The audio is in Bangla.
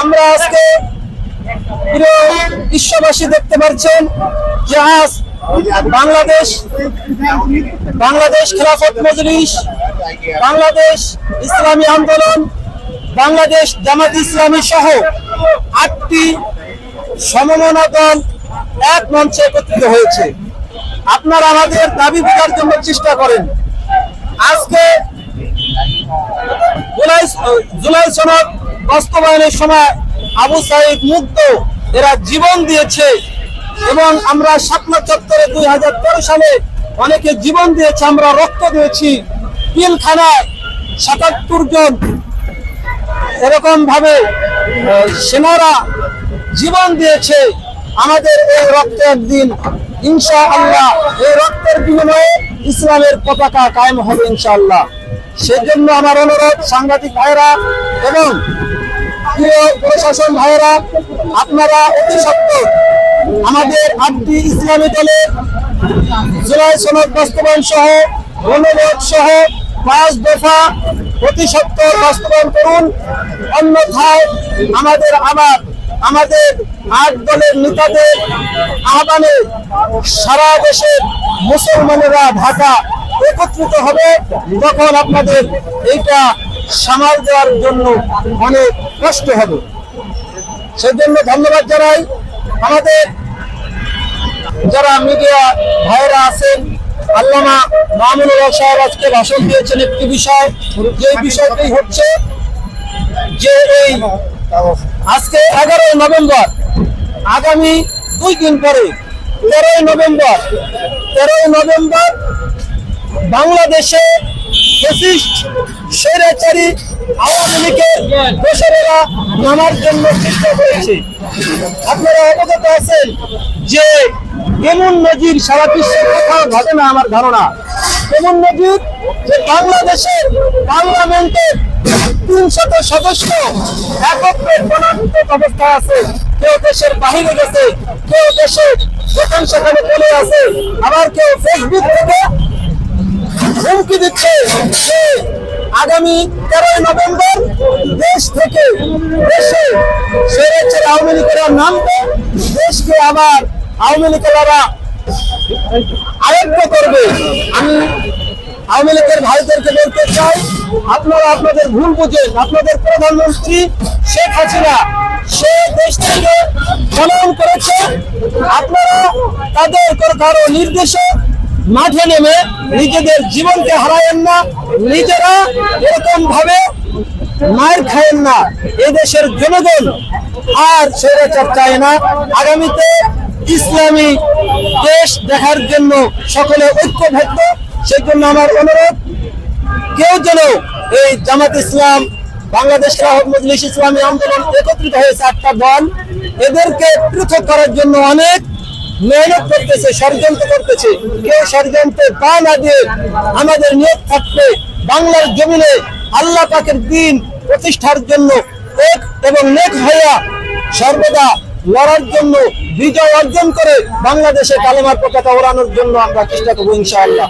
আমরা আজকে বিশ্ববাসী দেখতে পাচ্ছেন যে আজ বাংলাদেশ বাংলাদেশ খেলাফত মজলিস, বাংলাদেশ ইসলামী আন্দোলন, বাংলাদেশ জামাত ইসলামী সহ আটটি সমমনা দল এক মঞ্চে একত্রিত হয়েছে। আপনারা আমাদের দাবি বোঝার জন্য চেষ্টা করেন। আজকে জুলাই জুলাই সনদ বাস্তবায়নের সময় আবু সাইদ মুক্ত এরা জীবন দিয়েছে এবং আমরা শাপলা চত্বরে দুই হাজার তেরো সালে অনেকে জীবন দিয়েছে, আমরা রক্ত দিয়েছি। পিলখানায় সাতাত্তর জন এরকম ভাবে সেনারা জীবন দিয়েছে। আমাদের এই রক্ত একদিন ইনশা আল্লাহ এই রক্তের বিনিময়ে ইসলামের পতাকা কায়েম হবে ইনশাআল্লাহ। সেজন্য আমার অনুরোধ, সাংবাদিক ভাইরা এবং প্রিয় প্রশাসন ভাইরা আপনারা অতি সত্তর আমাদের আটটি ইসলামী দলের জুলাই সনদ বাস্তবায়ন সহ অনুরোধ সহ পাঁচ দফা অতি সত্তর বাস্তবায়ন করুন। অন্যথায় আমাদের আবার আমাদের আট দলের নেতাদের আহ্বানে সারা দেশের মুসলমানেরা ঢাকা একত্রিত হবে। তখন আপনাদের এইটা সামাল দেওয়ার জন্য অনেক কষ্ট হবে। সেজন্য ধন্যবাদ জানাই। আমাদের যারা মিডিয়া ভাইরা আছেন, আল্লামা মামুনুল সাহেব আজকে ভাষণ দিয়েছেন একটি বিষয়। যে বিষয়টি হচ্ছে যে এই আজকে এগারোই নভেম্বর, আগামী দুই দিন পরে তেরোই নভেম্বর তেরোই নভেম্বর বাংলাদেশে ফেসিস্ট স্বৈরাচারী আওয়ামী লীগের দোসরেরা নামার জন্য চেষ্টা করেছে। আপনারা অবগত আছেন যে এমন নজির সারা বিশ্বে কোথাও ঘটে না আমার ধারণা। এমন নজির যে বাংলাদেশের পার্লামেন্টের তিনশত সদস্য একত্রে প্রণালিত অবস্থায় আছে। কেউ দেশের বাহিরে গেছে, কেউ দেশে যেখানে সেখানে চলে আছে আবার কেউ ফেসবুক থেকে হুমকি দিচ্ছে যে আগামী তেরোই নভেম্বর দেশ থেকে দেশে স্বৈরাচারী আওয়ামী লীগেরা নামবে। দেশকে আবার আওয়ামী লীগেরা আয়ত্ত করবে। আমি আওয়ামী লীগের ভাইদেরকে বলতে চাই, আপনারা আপনাদের ভুল বুঝেন, আপনাদের প্রধানমন্ত্রী শেখ হাসিনা, সে দেশ থেকে পলায়ন করেছে। আপনারা তাদের কারও নির্দেশে মাঠে নেমে নিজেদের জীবনকে হারায়েন না, নিজেরা এরকম ভাবে মায়ের খায়েন না। এদেশের জনগণ আর স্বৈরাচার চায় না। আগামীতে ইসলামী দেশ দেখার জন্য সকলে ঐক্যবদ্ধ। সেই জন্য আমার অনুরোধ, কেউ যেন এই জামাত ইসলাম, বাংলাদেশ রাহত মজলিস ইসলামী আন্দোলন একত্রিত হয়েছে একটা দল, এদেরকে পৃথক করার জন্য অনেক মেহনত করতেছে, ষড়যন্ত্র করতেছে। কেউ ষড়যন্ত্রে পা না দিয়ে আমাদের নিয়োগ থাকবে বাংলার জমিনে আল্লাহ পাকের দিন প্রতিষ্ঠার জন্য এক এবং নেক হইয়া সর্বদা লড়ার জন্য, বিজয় অর্জন করে বাংলাদেশে কালেমার পতাকা ওড়ানোর জন্য আমরা চেষ্টা করব ইনশাআল্লাহ।